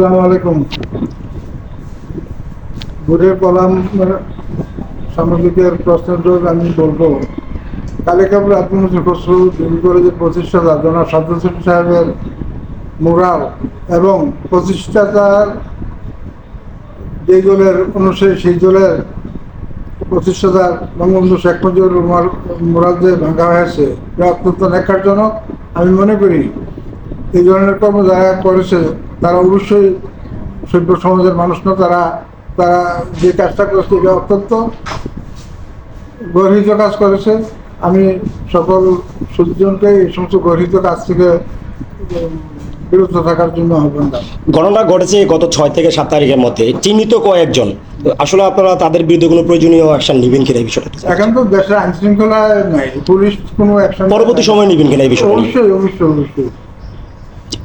আসসালামু আলাইকুম। কলাম সামগ্রিকের প্রশ্নের আমি বলব। কালিকাপুর আত্মমন্ত্রী খসরু কলেজের প্রতিষ্ঠাতা জনাব সাহেবের এবং প্রতিষ্ঠাতার যে দলের অনুসারী, সেই দলের প্রতিষ্ঠাতা বঙ্গবন্ধু শেখ মুজিবুর রহমান ভাঙা হয়েছে অত্যন্ত ন্যাক্কারজনক। আমি মনে করি এই ধরনের কর্ম যারা করেছে তারা অবশ্যই সভ্য সমাজের মানুষ না তারা তারা যে কাজটা করেছে এটা অত্যন্ত গর্হিত কাজ করেছে। আমি সকল সুদজনকে এই সমস্ত গর্হিত কাজ থেকে বিরত থাকার জন্য আহ্বান ঘটনা ঘটেছে গত ছয় থেকে সাত তারিখের মধ্যে। চিহ্নিত কয়েকজন। আসলে আপনারা তাদের বিরুদ্ধে কোনো প্রয়োজনীয় অ্যাকশন নেবেন কিনা এই বিষয়টা এখন তো দেশের আইন শৃঙ্খলা নাই। পুলিশ কোনো অ্যাকশন পরবর্তী সময় নেবেন কিনা এই বিষয়টা অবশ্যই অবশ্যই অবশ্যই।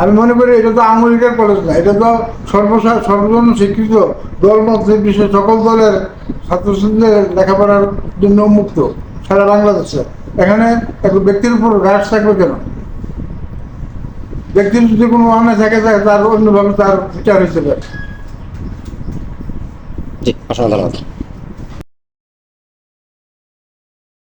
আমি মনে করি এটা তো আমেরিকার কলেজ না, এটা তো সর্বসা, সর্বজন স্বীকৃত দল মত নির্বিশেষে সকল দলের ছাত্রছাত্রীদের লেখাপড়ার জন্য উন্মুক্ত, সারা বাংলাদেশে। এখানে এক ব্যক্তির উপর ঘাস থাকবে কেন? ব্যক্তির যদি কোনো অন্যায় থাকে, তার- অন্যভাবে তার বিচার হিসেবে ধন্যবাদ